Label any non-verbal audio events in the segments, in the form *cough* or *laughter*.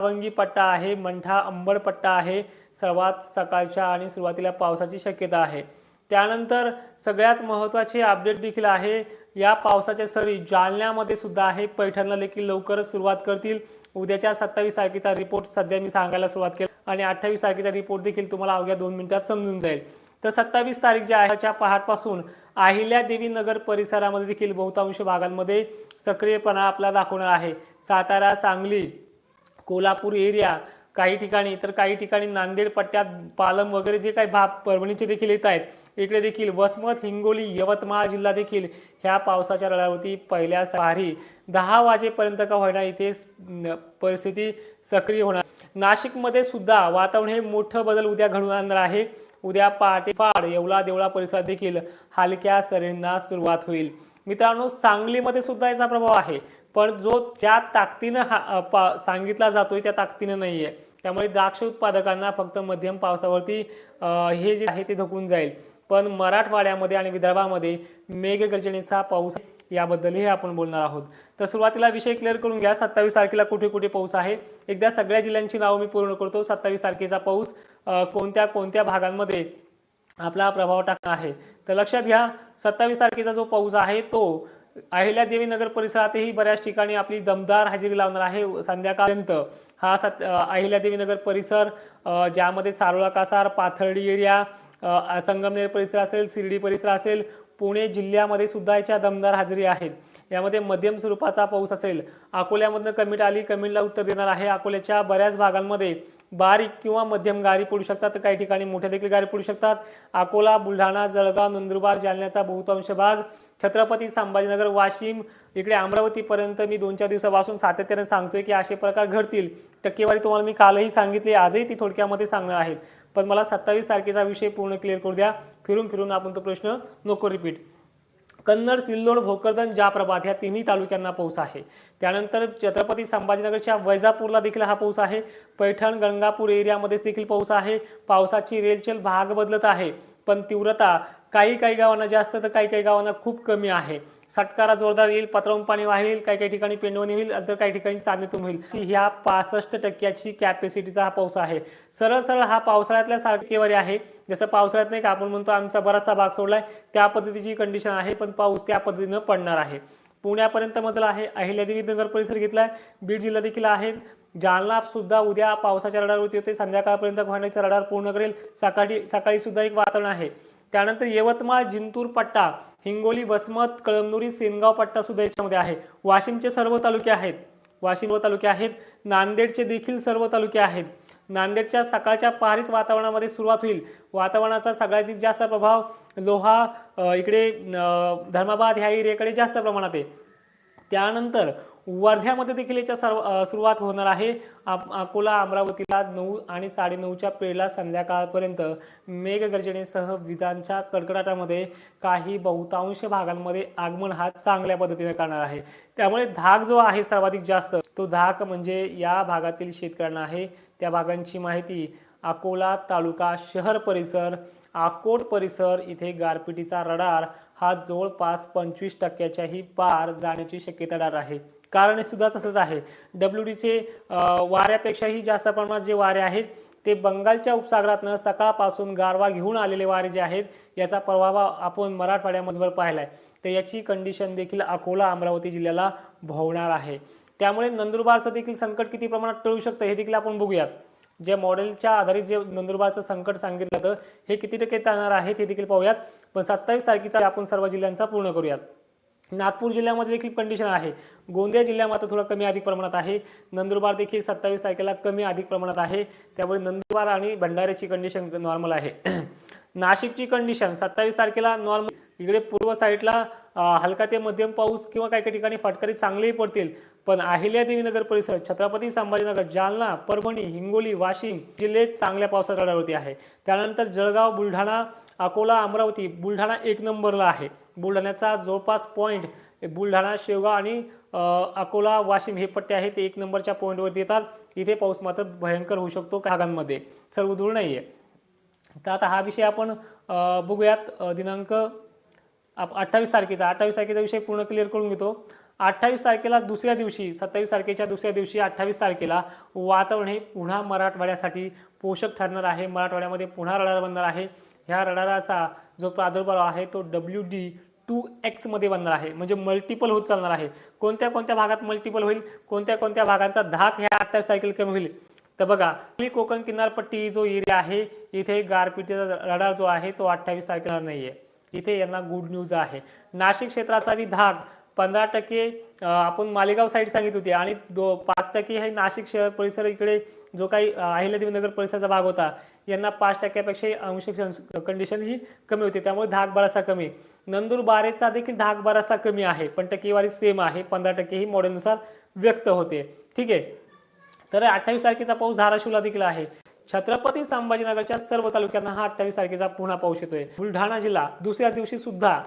सावंगी पट्टा आहे मंठा अंबड पट्टा आहे सर्वात सकाळच्या आणि सुरुवातीला पावसाची शक्यता आहे. त्यानंतर सगळ्यात महत्त्वाचे अपडेट देखील आहे. या पावसाच्या सरी जालन्यामध्ये सुद्धा आहे. पैठणला देखील लवकरच सुरुवात करतील. उद्याच्या सत्तावीस तारखेचा रिपोर्ट सध्या मी सांगायला सुरुवात केली आणि अठ्ठावीस तारखेचा रिपोर्ट देखील तुम्हाला अवघ्या दोन मिनिटात समजून जाईल. तर सत्तावीस तारीख जी आहे त्या पहाटपासून अहिल्यादेवी नगर परिसरामध्ये देखील बहुतांश भागांमध्ये सक्रियपणा आपला दाखवणार आहे. सातारा सांगली कोल्हापूर एरिया काही ठिकाणी तर काही ठिकाणी नांदेड पट्ट्यात पालम वगैरे जे काही भाग परभणीचे देखील येत आहेत इकडे देखील वसमत हिंगोली यवतमाळ जिल्हा देखील ह्या पावसाच्या रडावरती पहिल्या सहारी दहा वाजेपर्यंत का होणार इथे परिस्थिती सक्रिय होणार. नाशिकमध्ये सुद्धा वातावरण हे मोठं बदल उद्या घडून आणणार आहे. उद्या पहाटे फाड येवला देवळा परिसरात देखील हलक्या सरींना सुरुवात होईल. मित्रांनो सांगलीमध्ये सुद्धा याचा प्रभाव आहे. पण जो ज्या ताकदीनं हा पा सांगितला जातोय त्या ताकदीनं नाही आहे त्यामुळे द्राक्ष उत्पादकांना फक्त मध्यम पावसावरती हे जे आहे ते धकून जाईल. पण मराठवाड्यामध्ये आणि विदर्भामध्ये मेघगर्जनेचा पाऊस याबद्दलही आपण बोलणार आहोत. तर सुरुवातीला विषय क्लिअर करून घ्या. सत्तावीस तारखेला कुठे कुठे पाऊस आहे? एकदा सगळ्या जिल्ह्यांची नावं मी पूर्ण करतो. सत्तावीस तारखेचा पाऊस कोणत्या कोणत्या भागांमध्ये आपला प्रभाव टाकणार आहे? तर लक्षात घ्या सत्तावीस तारखेचा जो पाऊस आहे तो अहिल्यादेवी नगर परिसरातही बऱ्याच ठिकाणी आपली दमदार हजेरी लावणार आहे. संध्याकाळपर्यंत हा सत अहिल्यादेवी नगर परिसर ज्यामध्ये सारोळा कासार पाथर्डी एरिया संगमनेर परिसर असेल शिर्डी परिसर असेल पुणे जिल्ह्यामध्ये सुद्धा याच्या दमदार हजेरी आहेत. यामध्ये मध्यम स्वरूपाचा पाऊस असेल. अकोल्यामधनं कमीट आली कमीटला उत्तर देणार आहे. अकोल्याच्या बऱ्याच भागांमध्ये बारीक किंवा मध्यम गारी पडू शकतात. तर काही ठिकाणी मोठ्या देखील गारी पडू शकतात. अकोला बुलढाणा जळगाव नंदुरबार जालन्याचा बहुतांश भाग. छत्रपती संभाजीनगर वाशिम. इकडे अमरावतीपर्यंत मी दोन चार दिवसापासून सातत्याने सांगतोय की असे प्रकार घडतील. टक्केवारी तुम्हाला मी कालही सांगितली आजही ती थोडक्यामध्ये सांगणार आहे. पण मला सत्तावीस तारखेचा विषय पूर्ण क्लिअर करू द्या. फिरून फिरून आपण तो प्रश्न नको रिपीट कन्नड सिल्लोड भोकरदन जाप्रभात ह्या तिन्ही तालुक्यांना पाऊस आहे. त्यानंतर छत्रपती संभाजीनगरच्या वैजापूरला देखील हा पाऊस आहे. पैठण गंगापूर एरियामध्येच देखील पाऊस आहे. पावसाची रेलचेल भाग बदलत आहे. पण तीव्रता काही काही गावांना जास्त तर काही काही गावांना खूप कमी आहे. सटकारा जोरदार येईल पत्रावून पाणी वाहेल काही काही ठिकाणी पेंडवणी होईल तर काही ठिकाणी चांदीतून होईल. ह्या पासष्ट टक्क्याची कॅपॅसिटीचा हा पाऊस आहे. सरळ सरळ हा पावसाळ्यातल्या सारखेवारी आहे. जसं पावसाळ्यात नाही का आपण म्हणतो आमचा बराचसा भाग सोडलाय त्या पद्धतीची कंडिशन आहे पण पाऊस त्या पद्धतीनं पडणार आहे. पुण्यापर्यंत मजला आहे अहिल्यादेवी नगर परिसर घेतलाय बीड जिल्हा देखील आहे. जालना सुद्धा उद्या पावसाच्या रडारवरती होते. संध्याकाळपर्यंत वाहण्याचं रडार पूर्ण करेल. सकाळी सकाळी सुद्धा एक वातावरण आहे. त्यानंतर यवतमाळ जिंतूर पट्टा हिंगोली वसमत कळमनुरी सेनगाव पट्टा सुद्धा याच्यामध्ये आहे. वाशिमचे सर्व तालुके आहेत. वाशिम तालुके आहेत. नांदेडचे देखील सर्व तालुके आहेत. नांदेडच्या सकाळच्या पहारीच वातावरणामध्ये सुरुवात होईल. वातावरणाचा सगळ्यात जास्त प्रभाव लोहा इकडे धर्माबाद ह्या एरियाकडे जास्त प्रमाणात आहे. त्यानंतर वर्ध्यामध्ये देखील याच्या सर्व सुरुवात होणार आहे. अकोला अमरावतीला नऊ आणि साडेनऊच्या पेरला संध्याकाळपर्यंत मेघगर्जनेसह विजांच्या कडकडाटामध्ये काही बहुतांश भागांमध्ये आगमन हा चांगल्या पद्धतीने करणार आहे. त्यामुळे धाक जो आहे सर्वाधिक जास्त तो धाक म्हणजे या भागातील शेतकऱ्यांना आहे. त्या भागांची माहिती अकोला तालुका शहर परिसर आकोट परिसर इथे गारपिटीचा रडार हा जवळपास पंचवीस टक्क्याच्याही पार जाण्याची शक्यता आहे. कारण हे सुद्धा तसंच आहे. डब्ल्यू डीचे वाऱ्यापेक्षाही जास्त प्रमाणात जे वारे आहेत ते बंगालच्या उपसागरातनं सकाळपासून गारवा घेऊन आलेले वारे जे आहेत याचा प्रभाव आपण मराठवाड्यामधवर पाहिला आहे तर याची कंडिशन देखील अकोला अमरावती जिल्ह्याला भोवणार आहे. त्यामुळे नंदुरबारचं देखील संकट किती प्रमाणात टळू शकतं हे देखील आपण बघूयात. जे मॉडेलच्या आधारित जे नंदुरबारचं संकट सांगितलं जातं हे किती टक्के टाळणार आहे ते देखील पाहूयात. पण सत्तावीस तारखेचा आपण सर्व जिल्ह्यांचा पूर्ण करूयात. नागपूर जिल्ह्यामध्ये देखील कंडिशन आहे. गोंदिया जिल्हा मात्र थोडा कमी अधिक प्रमाणात आहे. नंदुरबार देखील सत्तावीस तारखेला कमी अधिक प्रमाणात आहे. त्यामुळे नंदुरबार आणि भंडाऱ्याची कंडिशन नॉर्मल आहे. *clears throat* नाशिकची कंडिशन सत्तावीस तारखेला नॉर्मल इकडे पूर्व साईडला हलका ते मध्यम पाऊस किंवा काही काही ठिकाणी फटकारी चांगलेही पडतील. पण अहिल्यादेवी नगर परिसर छत्रपती संभाजीनगर जालना परभणी हिंगोली वाशिम जिल्हे चांगल्या पावसाच्या रडावरती आहे. त्यानंतर जळगाव बुलढाणा अकोला अमरावती बुलढाणा एक नंबरला आहे. बुलढाण्याचा जवळपास पॉईंट बुलढाणा शेवगाव आणि अकोला वाशिम हे पट्टे आहेत ते एक नंबरच्या पॉईंटवरती येतात. इथे पाऊस मात्र भयंकर होऊ शकतो काही भागांमध्ये. सर्व दूर नाही आहे तर आता हा विषय आपण बघूयात. दिनांक आप अठ्ठावीस तारखेचा. अठ्ठावीस तारखेचा विषय पूर्ण क्लिअर करून घेतो. अठ्ठावीस तारखेला दुसऱ्या दिवशी सत्तावीस तारखेच्या दुसऱ्या दिवशी अठ्ठावीस तारखेला वातावरण हे पुन्हा मराठवाड्यासाठी पोषक ठरणार आहे. मराठवाड्यामध्ये पुन्हा रडार बनणार आहे. ह्या रडाराचा जो प्रादुर्भाव आहे तो डब्ल्यू डी टू एक्समध्ये बनणार आहे. म्हणजे मल्टिपल होत चालणार आहे. कोणत्या कोणत्या भागात मल्टिपल होईल? कोणत्या कोणत्या भागांचा धाक ह्या अठ्ठावीस तारखेला कमी होईल? तर बघा आपली कोकण किनारपट्टी जो एरिया आहे इथे गारपिटीचा रडार जो आहे तो अठ्ठावीस तारखेला नाही आहे इथे यांना गुड न्यूज आहे. नाशिक क्षेत्राचा बी धाक पंधरा टक्के आपण मालेगाव साईड सांगित होती. आणि दो पाच टक्के हे नाशिक शहर परिसर इकडे जो काही अहिल्यादेवी नगर परिसराचा भाग होता. यांना पाच टक्क्यापेक्षा आंशिक कंडिशन ही कमी होती. त्यामुळे धाक बराचसा कमी. नंदुरबारेचा देखील धाक बराचसा कमी आहे. पण टक्केवारी सेम आहे. पंधरा टक्के ही मॉडेलनुसार व्यक्त होते. ठीक आहे. तर अठ्ठावीस तारखेचा पाऊस धाराशिवला देखील आहे. छत्रपती संभाजीनगरच्या सर्व तालुक्यांना हा अठ्ठावीस तारखेचा पुन्हा पाऊस येतोय. बुलढाणा जिल्हा दुसऱ्या दिवशी सुद्धा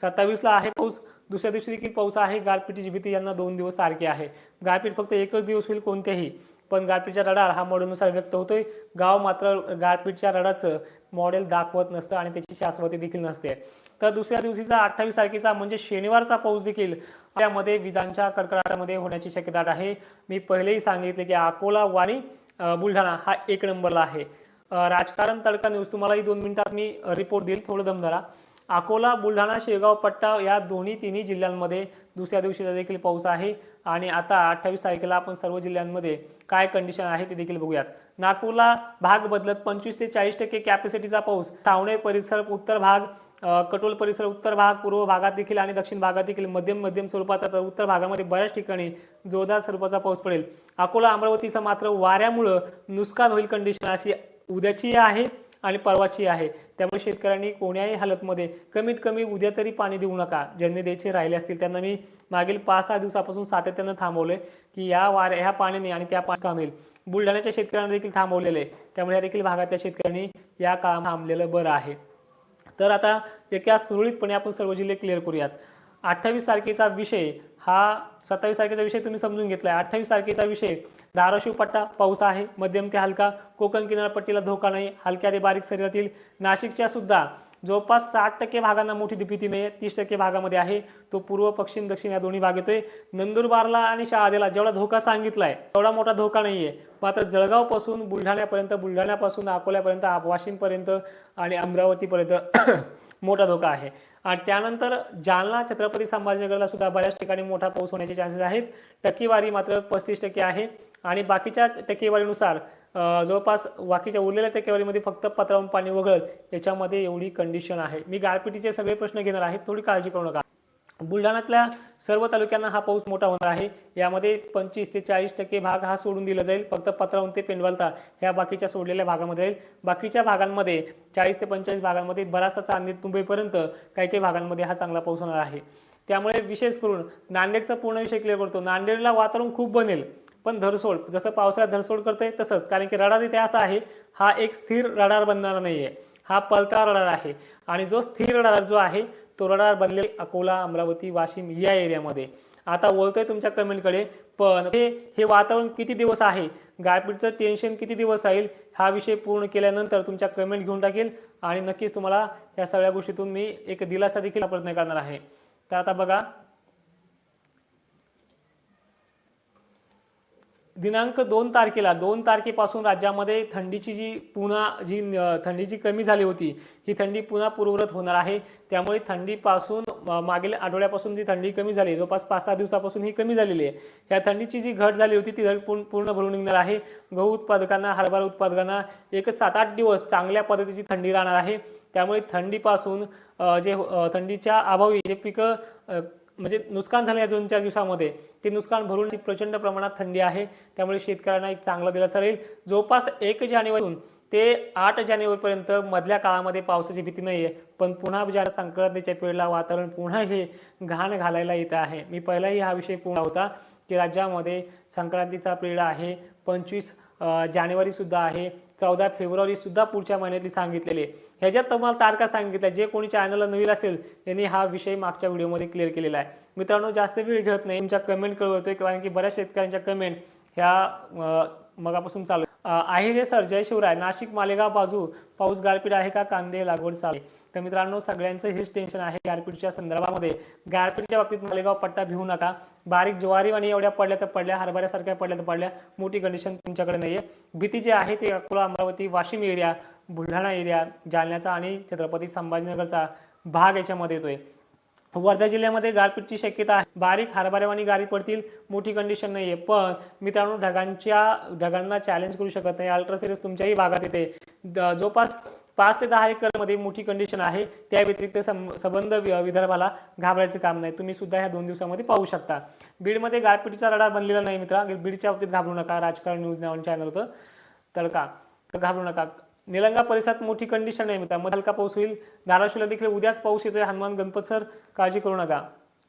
सत्तावीसला आहे पाऊस. दुसऱ्या दिवशी देखील पाऊस आहे. गारपीटीची भीती यांना दोन दिवस सारखी आहे. गारपीट फक्त एकच दिवस होईल कोणत्याही. पण गारपीटच्या रडार हा मॉडेलनुसार व्यक्त होतोय. गाव मात्र गारपीटच्या रडाचं मॉडेल दाखवत नसतं आणि त्याची शाश्वती देखील नसते. तर दुसऱ्या दिवशीचा अठ्ठावीस तारखेचा म्हणजे शनिवारचा पाऊस देखील त्यामध्ये विजांच्या कडकडाटामध्ये होण्याची शक्यता आहे. मी पहिलेही सांगितले की अकोला वाणी बुलढाणा हा एक नंबरला आहे. राजकारण तडका न्यूज तुम्हालाही दोन मिनिटात मी रिपोर्ट देईल. थोडं दमदारा अकोला बुलढाणा शेगाव पट्टा या दोन्ही तिन्ही जिल्ह्यांमध्ये दुसऱ्या दिवशीचा देखील पाऊस आहे. आणि आता अठ्ठावीस तारखेला आपण सर्व जिल्ह्यांमध्ये काय कंडिशन आहे ते देखील बघूयात. नागपूरला भाग बदलत पंचवीस ते चाळीस टक्के कॅपॅसिटीचा पाऊस. सावणे परिसर उत्तर भाग कटोल परिसर उत्तर भाग पूर्व भागात देखील आणि दक्षिण भागात देखील मध्यम मध्यम स्वरूपाचा तर उत्तर भागामध्ये बऱ्याच ठिकाणी जोरदार स्वरूपाचा पाऊस पडेल. अकोला अमरावतीचं मात्र वाऱ्यामुळं नुकसान होईल कंडिशन अशी उद्याची आहे. आणि परवाची आहे. त्यामुळे शेतकऱ्यांनी कोण्याही हालतमध्ये कमीत कमी उद्या तरी पाणी देऊ नका. ज्यांनी द्यायचे राहिले असतील त्यांना मी मागील पाच सहा दिवसापासून सातत्यानं थांबवले की या वाऱ्या ह्या पाण्याने आणि त्या पाणी थांबेल बुलढाण्याच्या शेतकऱ्यांना देखील थांबवलेले आहे त्यामुळे या देखील भागातल्या शेतकऱ्यांनी या काम थांबलेलं बरं आहे. तर आता एका सुरळीतपणे आपण सर्व जिल्हे क्लिअर करूयात. अठ्ठावीस तारखेचा विषय हा सत्तावीस तारखेचा विषय तुम्ही समजून घेतलाय. अठ्ठावीस तारखेचा विषय धाराशिव पट्टा पाऊस आहे मध्यम ते हलका कोकण किनारपट्टीला धोका नाही हलक्या ते बारीक शरीरातील नाशिकच्या सुद्धा जवळपास साठ टक्के भागांना मोठी भीती नाही आहे तीस टक्के भागामध्ये आहे. तो पूर्व पश्चिम दक्षिण या दोन्ही भाग येतोय. नंदुरबारला आणि शहादेला जेवढा धोका सांगितलाय तेवढा मोठा धोका नाहीये. मात्र जळगावपासून बुलढाण्यापर्यंत बुलढाण्यापासून अकोल्यापर्यंत वाशिमपर्यंत आणि अमरावतीपर्यंत *clears throat* मोठा धोका आहे. आणि त्यानंतर जालना छत्रपती संभाजीनगरला सुद्धा बऱ्याच ठिकाणी मोठा पाऊस होण्याचे चान्सेस आहेत. टक्केवारी मात्र पस्तीस टक्के आहे. आणि बाकीच्या टक्केवारीनुसार जवळपास बाकीच्या उरलेल्या टक्केवारीमध्ये फक्त पत्रावून पाणी वगळत याच्यामध्ये एवढी कंडिशन आहे. मी गारपिटीचे सगळे प्रश्न घेणार आहे. थोडी काळजी करू नका. बुलढाण्यातल्या सर्व तालुक्यांना हा पाऊस मोठा होणार आहे. यामध्ये पंचवीस ते चाळीस टक्के भाग हा सोडून दिला जाईल. फक्त पत्रावून ते पेंडवालता ह्या बाकीच्या सोडलेल्या भागामध्ये राहील. बाकीच्या भागांमध्ये चाळीस ते पंचेचाळीस भागांमध्ये बराचसा चांदी मुंबईपर्यंत काही काही भागांमध्ये हा चांगला पाऊस होणार आहे. त्यामुळे विशेष करून नांदेडचा पूर्ण विषय क्लिअर करतो. नांदेडला वातावरण खूप बनेल पण धरसोड जसं पावसाळ्यात धरसोड करते तसंच. कारण की रडार इथे असा आहे हा एक स्थिर रडार बनणार आहे हा पलता रडार आहे. आणि जो स्थिर रडार जो आहे तो रडार बनले अकोला अमरावती वाशिम या एरियामध्ये. आता बोलतोय तुमच्या कमेंटकडे पण हे हे वातावरण किती दिवस आहे? गारपीटचं टेन्शन किती दिवस राहील? हा विषय पूर्ण केल्यानंतर तुमच्या कमेंट घेऊन टाकेल. आणि नक्कीच तुम्हाला या सगळ्या गोष्टीतून मी एक दिलासा देखील प्रयत्न करणार आहे. तर आता बघा दिनांक दोन तारखेला दोन तारखेपासून राज्यामध्ये थंडीची जी पुन्हा जी थंडीची कमी झाली होती ही थंडी पुन्हा पूर्वरत होणार आहे. त्यामुळे थंडीपासून मागील आठवड्यापासून जी थंडी कमी झाली जवळपास पाच सहा दिवसापासून ही कमी झालेली आहे. या थंडीची जी घट झाली होती ती घट पूर्ण पूर्ण भरून निघणार आहे. गहू उत्पादकांना हरभरा उत्पादकांना एक सात आठ दिवस चांगल्या पद्धतीची थंडी राहणार आहे. त्यामुळे थंडीपासून जे थंडीच्या अभावी जे पिकं म्हणजे नुकसान झालं या दोन चार दिवसामध्ये ते नुकसान भरून प्रचंड प्रमाणात थंडी आहे. त्यामुळे शेतकऱ्यांना एक चांगला दिलासा राहील. जवळपास एक जानेवारीतून ते आठ जानेवारीपर्यंत मधल्या काळामध्ये पावसाची भीती नाही आहे पण पुन्हा ज्या संक्रांतीच्या पिढीला वातावरण पुन्हा हे घाण घालायला येत आहे. मी पहिलाही हा विषय पूर्ण होता की राज्यामध्ये संक्रांतीचा पिरियड आहे. पंचवीस जानेवारीसुद्धा आहे. चौदा फेब्रुवारीसुद्धा पुढच्या महिन्यातली सांगितलेली आहे. ह्याच्यात तुम्हाला तारखा सांगितल्या जे कोणी चॅनलला नवीन असेल त्यांनी हा विषय मागच्या व्हिडिओमध्ये क्लिअर केलेला आहे. मित्रांनो जास्त वेळ घेत नाही. तुमच्या कमेंट कळवतोय कारण की बऱ्याच शेतकऱ्यांच्या कमेंट ह्या मगापासून चालू आहे. रे सर जय शिवराय. नाशिक मालेगाव बाजू पाऊस गारपीट आहे का? कांदे लागवड चालू तर मित्रांनो सगळ्यांचं हेच टेन्शन आहे गारपीटच्या संदर्भामध्ये. गारपीटच्या बाबतीत मालेगाव पट्टा भिवू नका. बारीक ज्वारी आणि एवढ्या पडल्या तर पडल्या हरभऱ्यासारख्या पडल्या तर पडल्या. मोठी कंडिशन तुमच्याकडे नाहीये. भीती जी आहे ती अकोला अमरावती वाशिम एरिया बुलढाणा एरिया जालन्याचा आणि छत्रपती संभाजीनगरचा भाग याच्यामध्ये येतोय. वर्धा जिल्ह्यामध्ये गारपीटची शक्यता आहे. बारीक हरभऱ्यावानी गारी पडतील मोठी कंडिशन नाहीये. पण मित्रांनो ढगांच्या ढगांना चॅलेंज करू शकत नाही. अल्ट्रा सिरीज तुमच्याही भागात येते. जवळपास पाच ते दहा एकरमध्ये मोठी कंडिशन आहे. त्या व्यतिरिक्त संबंध विदर्भाला घाबरायचं काम नाही. तुम्ही सुद्धा ह्या दोन दिवसामध्ये पाहू शकता. बीडमध्ये गारपीटचा रडार बनलेला नाही मित्रा. बीडच्या बाबतीत घाबरू नका. राजकारण न्यूज नावन चॅनल होतं. तडका. तर घाबरू नका. निलंगा परिसरात मोठी कंडिशन आहे. मित्रांनो हलका पाऊस होईल. धाराशिवला देखील उद्याच पाऊस येतोय. हनुमान गणपत सर काळजी करू नका.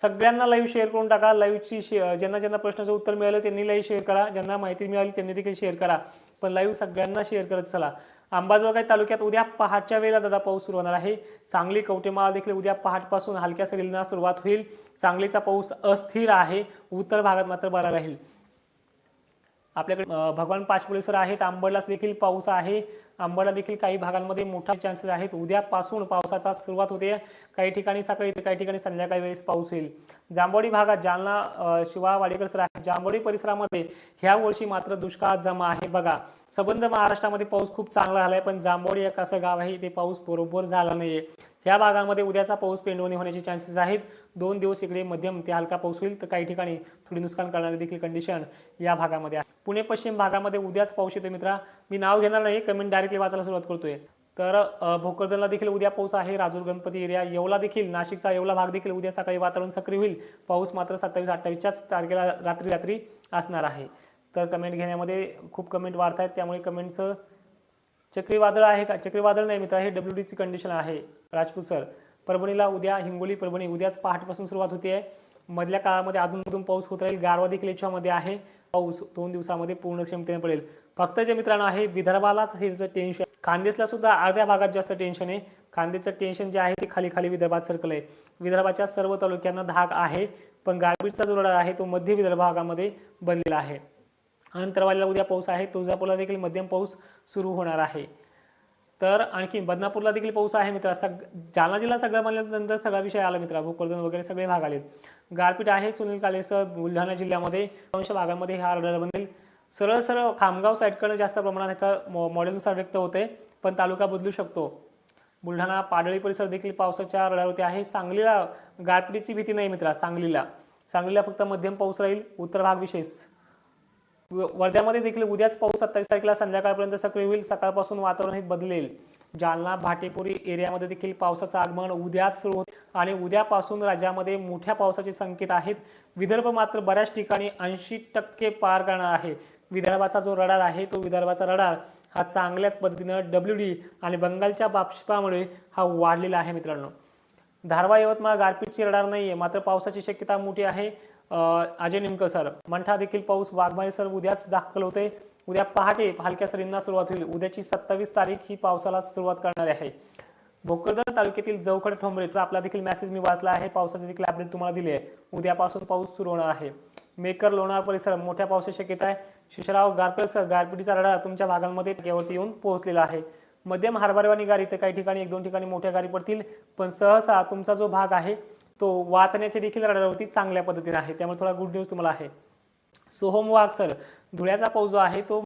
सगळ्यांना लाईव्ह शेअर करून टाका. लाईव्हची शे- ज्यांना ज्यांना प्रश्नाचं उत्तर मिळालं त्यांनी लाईव्ह शेअर करा. ज्यांना माहिती मिळाली त्यांनी देखील शेअर करा. पण लाईव्ह सगळ्यांना शेअर करत चला. अंबाजोगाई तालुक्यात उद्या पहाटच्या वेळेला दादा पाऊस सुरू होणार आहे. सांगली कवटेमाळा देखील उद्या पहाटपासून हलक्या सरींना सुरुवात होईल. सांगलीचा पाऊस अस्थिर आहे. उत्तर भागात मात्र बरा राहील. आपल्याकडे भगवान पाचपुळेसर आहेत. आंबडलाच देखील पाऊस आहे. आंबडला देखील काही भागांमध्ये मोठा चान्सेस आहेत. उद्यापासून पावसाचा सुरुवात होते. काही ठिकाणी सकाळी तर काही ठिकाणी संध्याकाळी वेळेस पाऊस होईल. जांभोडी भागात जालना शिवा वाडेकर सर आहेत. जांभोडी परिसरामध्ये ह्या वर्षी मात्र दुष्काळ जमा आहे. बघा संबंध महाराष्ट्रामध्ये पाऊस खूप चांगला झालाय पण जांभोडी एक असं गाव आहे ते पाऊस बरोबर झाला नाहीये. या भागामध्ये उद्याचा पाऊस पेंडवणी होण्याचे चान्सेस आहेत. दोन दिवस इकडे मध्यम ते हलका पाऊस होईल तर काही ठिकाणी थोडी नुकसान करणारी देखील कंडिशन या भागामध्ये आहे. पुणे पश्चिम भागामध्ये उद्याच पाऊस येतो मित्रा. मी नाव घेणार नाही कमेंट डायरेक्टली वाचायला सुरुवात करतोय. तर भोकरदनला देखील उद्या पाऊस आहे. राजूर गणपती एरिया येवला देखील नाशिकचा येवला भाग देखील उद्या सकाळी वातावरण सक्रिय होईल. पाऊस मात्र सत्तावीस अठ्ठावीसच्याच तारखेला रात्री रात्री असणार आहे. तर कमेंट घेण्यामध्ये खूप कमेंट वाढत आहेत त्यामुळे कमेंटचं चक्रीवादळ आहे का? चक्रीवादळ नाही मित्र हे डब्ल्यू डीची कंडिशन आहे. राजपूत सर परभणीला उद्या हिंगोली परभणी उद्याच पहाटपासून सुरुवात होते आहे मधल्या काळामध्ये अधूनमधून पाऊस होत राहील. गारवा देखील याच्यामध्ये आहे. पाऊस दोन दिवसामध्ये पूर्ण क्षमतेने पडेल. फक्त जे मित्रांनो आहे विदर्भालाच हे जे टेन्शन खानदेशला सुद्धा अर्ध्या भागात जास्त टेन्शन आहे. खानदेशचं टेन्शन जे आहे ते खाली खाली विदर्भात सर्कल आहे विदर्भाच्या सर्व तालुक्यांना धाक आहे पण गारपीटचा जो रडार आहे तो मध्य विदर्भ भागामध्ये बनलेला आहे. अंतरवालीला उद्या पाऊस आहे तुळजापूरला देखील मध्यम पाऊस सुरू होणार आहे. तर आणखी बदनापूरला देखील पाऊस आहे मित्रा सग जालना जिल्हा सगळं म्हणल्यानंतर सगळा विषय आला मित्रा भूकर्दन वगैरे सगळे भाग आले गारपीट आहे सुनील कालेसर बुलढाणा जिल्ह्यामध्ये अंश भागामध्ये हा ऑर्डर बनेल. सरळ सरळ खामगाव साईडकडनं जास्त प्रमाणात ह्याचा मॉ मॉडेलनुसार व्यक्त होते पण तालुका बदलू शकतो. बुलढाणा पाडळी परिसर देखील पावसाच्या रडारवरती आहे. सांगलीला गारपिटीची भीती नाही मित्रा सांगलीला. सांगलीला फक्त मध्यम पाऊस राहील उत्तर भाग विशेष. वर्ध्यामध्ये देखील उद्याच पाऊस सत्तावीस तारखेला संध्याकाळपर्यंत सक्रिय होईल. सकाळपासून वातावरण हे बदलेल. जालना भाटेपुरी एरियामध्ये देखील पावसाचं आगमन उद्याच सुरू होत आणि उद्यापासून राज्यामध्ये मोठ्या पावसाचे संकेत आहेत. विदर्भ मात्र बऱ्याच ठिकाणी ऐंशी टक्के पार करणार आहे. विदर्भाचा जो रडार आहे तो विदर्भाचा रडार हा चांगल्याच पद्धतीनं डब्ल्यू डी आणि बंगालच्या बाष्पामुळे हा वाढलेला आहे मित्रांनो. धारवा यवतमाळ गारपीटची रडार नाही आहे मात्र पावसाची शक्यता मोठी आहे. अजय निमकर सर मंठा देखील पाऊस वाघमारे सर उद्याच दाखल होते. उद्या पहाटे हलक्या सरींना सुरुवात होईल. उद्याची सत्तावीस तारीख ही पावसाला सुरुवात करणार आहे. भोकरदन तालुक्यातील जवखड ठोंबरे तर आपला देखील मेसेज मी वाचला आहे. पावसाचे देखील अपडेट तुम्हाला दिले आहे. उद्यापासून पाऊस सुरू होणार आहे. मेकर लोणार परिसर मोठ्या पावसाची शक्यता आहे. शिशराव गारकर सर गारपिटीचा रडार तुमच्या भागांमध्ये टक्क्यावरती येऊन पोहोचलेला आहे. मध्यम हारभारवाणी गाडी तर काही ठिकाणी एक दोन ठिकाणी मोठ्या गाडी पडतील. पण सहसा तुमचा जो भाग आहे तो वाचण्याची देखील रडारवरती चांगल्या पद्धतीने आहे. त्यामुळे थोडा गुड न्यूज तुम्हाला आहे. सोहम वाघ सर धुळ्याचा पाऊस जो आहे तो